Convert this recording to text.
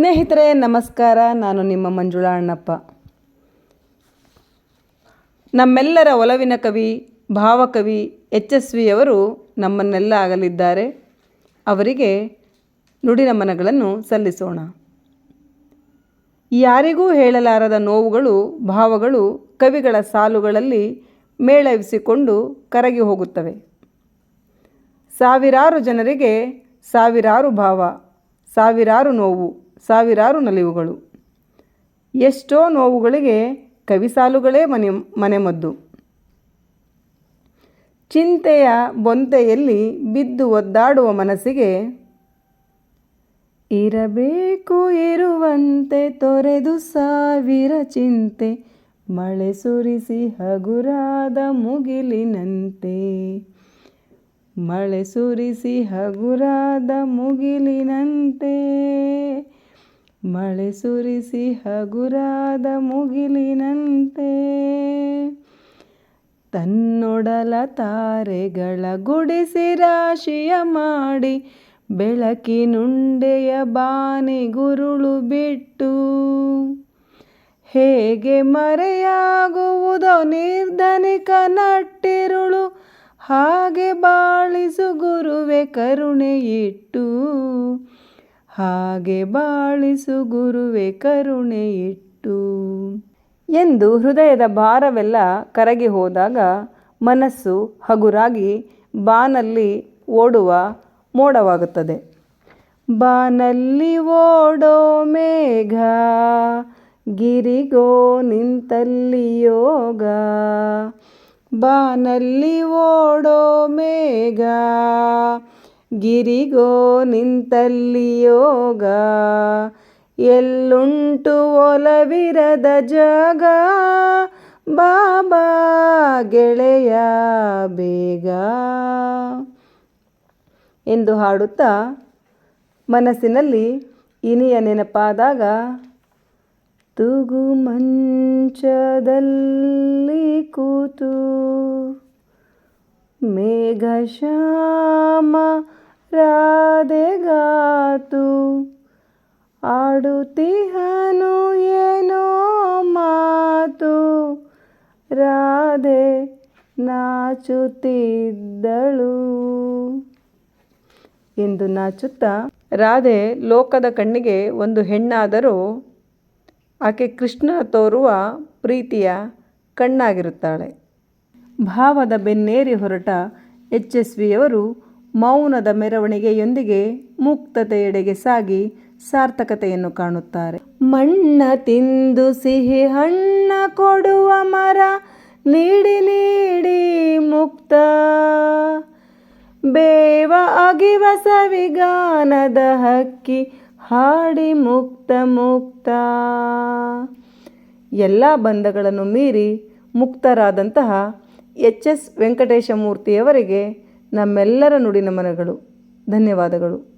ಸ್ನೇಹಿತರೆ, ನಮಸ್ಕಾರ. ನಾನು ನಿಮ್ಮ ಮಂಜುಳಾ ಅಣ್ಣಪ್ಪ. ನಮ್ಮೆಲ್ಲರ ಒಲವಿನ ಕವಿ, ಭಾವಕವಿ ವಿಯವರು ನಮ್ಮನ್ನೆಲ್ಲ ಆಗಲಿದ್ದಾರೆ. ಅವರಿಗೆ ನುಡಿನಮನಗಳನ್ನು ಸಲ್ಲಿಸೋಣ. ಯಾರಿಗೂ ಹೇಳಲಾರದ ನೋವುಗಳು, ಭಾವಗಳು ಕವಿಗಳ ಸಾಲುಗಳಲ್ಲಿ ಮೇಳವಿಸಿಕೊಂಡು ಕರಗಿ ಹೋಗುತ್ತವೆ. ಸಾವಿರಾರು ಜನರಿಗೆ ಸಾವಿರಾರು ಭಾವ, ಸಾವಿರಾರು ನೋವು. ಸಾವಿರಾರು ನಲಿವುಗಳು. ಎಷ್ಟೋ ನೋವುಗಳಿಗೆ ಕವಿಸಾಲುಗಳೇ ಮನೆ, ಮನೆಮದ್ದು. ಚಿಂತೆಯ ಬೊಂತೆಯಲ್ಲಿ ಬಿದ್ದು ಒದ್ದಾಡುವ ಮನಸ್ಸಿಗೆ, ಇರಬೇಕು ಇರುವಂತೆ ತೊರೆದು ಸಾವಿರ ಚಿಂತೆ, ಮಳೆ ಸುರಿಸಿ ಹಗುರಾದ ಮುಗಿಲಿನಂತೆ. ಮಳೆ ಸುರಿಸಿ ಹಗುರಾದ ಮುಗಿಲಿನಂತೆ. ಮಳೆ ಸುರಿಸಿ ಹಗುರಾದ ಮುಗಿಲಿನಂತೆ. ತನ್ನೊಡಲ ತಾರೆಗಳ ಗುಡಿಸಿ ರಾಶಿಯ ಮಾಡಿ ಬೆಳಕಿನುಂಡೆಯ ಬಾನೆ ಗುರುಳು ಬಿಟ್ಟು. ಹೇಗೆ ಮರೆಯಾಗುವುದೋ ನಿರ್ಧನಿಕ ನಟ್ಟಿರುಳು, ಹಾಗೆ ಬಾಳಿಸು ಗುರುವೆ ಕರುಣೆ ಇಟ್ಟು ಹಾಗೆ ಬಾಳಿಸು ಗುರುವೆ ಕರುಣೆ ಇಟ್ಟು ಎಂದು ಹೃದಯದ ಭಾರವೆಲ್ಲ ಕರಗಿ ಹೋದಾಗ ಮನಸ್ಸು ಹಗುರಾಗಿ ಬಾನಲ್ಲಿ ಓಡುವ ಮೋಡವಾಗುತ್ತದೆ. ಬಾನಲ್ಲಿ ಓಡೋ ಮೇಘ, ಗಿರಿಗೋ ನಿಂತಲ್ಲಿ ಯೋಗ ಬಾನಲ್ಲಿ ಓಡೋ ಮೇಘ ಗಿರಿಗೋ ನಿಂತಲ್ಲಿ ಯೋಗ, ಎಲ್ಲುಂಟು ಒಲವಿರದ ಜಾಗ, ಬಾಬಾ ಗೆಳೆಯ ಬೇಗ. ಎಂದು ಹಾಡುತ್ತಾ ಮನಸ್ಸಿನಲ್ಲಿ ಇನಿಯ ನೆನಪಾದಾಗ ತೂಗು ಮಂಚದಲ್ಲಿ ಕೂತು ಮೇಘಶ್ಯಾಮ ರಾಧೆಗಾತು. ಆಡುತ್ತಿಹನು ಏನೋ ಮಾತು. ರಾಧೆ ನಾಚುತ್ತಿದ್ದಳು. ಎಂದು ನಾಚುತ್ತಾ ರಾಧೆ ಲೋಕದ ಕಣ್ಣಿಗೆ ಒಂದು ಹೆಣ್ಣಾದರೂ ಆಕೆ ಕೃಷ್ಣ ತೋರುವ ಪ್ರೀತಿಯ ಕಣ್ಣಾಗಿರುತ್ತಾಳೆ. ಭಾವದ ಬೆನ್ನೇರಿ ಹೊರಟ ಎಚ್ ಎಸ್ ವಿಯವರು ಮೌನದ ಮೆರವಣಿಗೆಯೊಂದಿಗೆ ಮುಕ್ತತೆಯೆಡೆಗೆ ಸಾಗಿ ಸಾರ್ಥಕತೆಯನ್ನು ಕಾಣುತ್ತಾರೆ. ಮಣ್ಣ ತಿಂದು ಸಿಹಿ, ಹಣ್ಣ ಕೊಡುವ ಮರ ನೀಡಿ ನೀಡಿ ಮುಕ್ತ. ಬೇವ ಅಗಿವ ಸವಿಗಾನದ ಹಕ್ಕಿ ಹಾಡಿ ಮುಕ್ತ ಮುಕ್ತ. ಎಲ್ಲ ಬಂಧಗಳನ್ನು ಮೀರಿ ಮುಕ್ತರಾದಂತಹ ಎಚ್ ಎಸ್ ವೆಂಕಟೇಶಮೂರ್ತಿಯವರಿಗೆ ನಮ್ಮೆಲ್ಲರ ನುಡಿ ನಮನಗಳು ಧನ್ಯವಾದಗಳು.